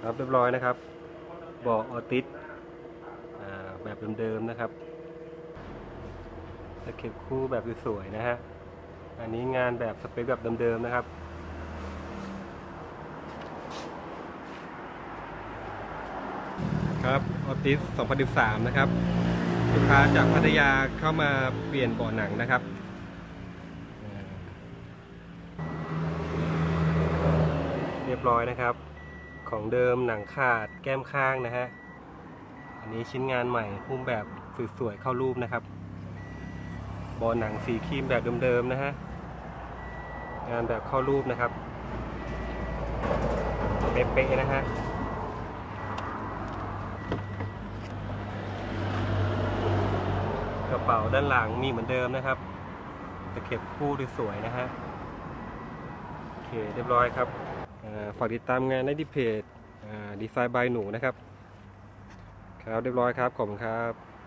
เรียบร้อยนะครับเบอกออติสอ่าแบบเดิมๆนะครับตะเข็บคู่แบบสวยๆนะฮะอันนี้งานแบบสเปคแบบเดิมๆนะครับครับออติส 2013 นะครับลูกค้าจากพัทยาเข้ามาเปลี่ยนเบาะหนังนะครับอ่าเรียบร้อยนะครับ ของเดิมหนังขาดแก้มข้างนะฮะ อันนี้ชิ้นงานใหม่หุ้มแบบสวยๆเข้ารูปนะครับบาะหนังสีครีมแบบเดิมๆนะฮะ งานแบบเข้ารูปนะครับ เป๊ะๆนะฮะกระเป๋าด้านหลังมีเหมือนเดิมนะครับตะเข็บคู่สวยๆนะฮะ โอเคเรียบร้อยครับ ฝากติดตามงานได้ที่เพจดีไซน์บายหนูนะครับ ครับเรียบร้อยครับ ขอบคุณครับ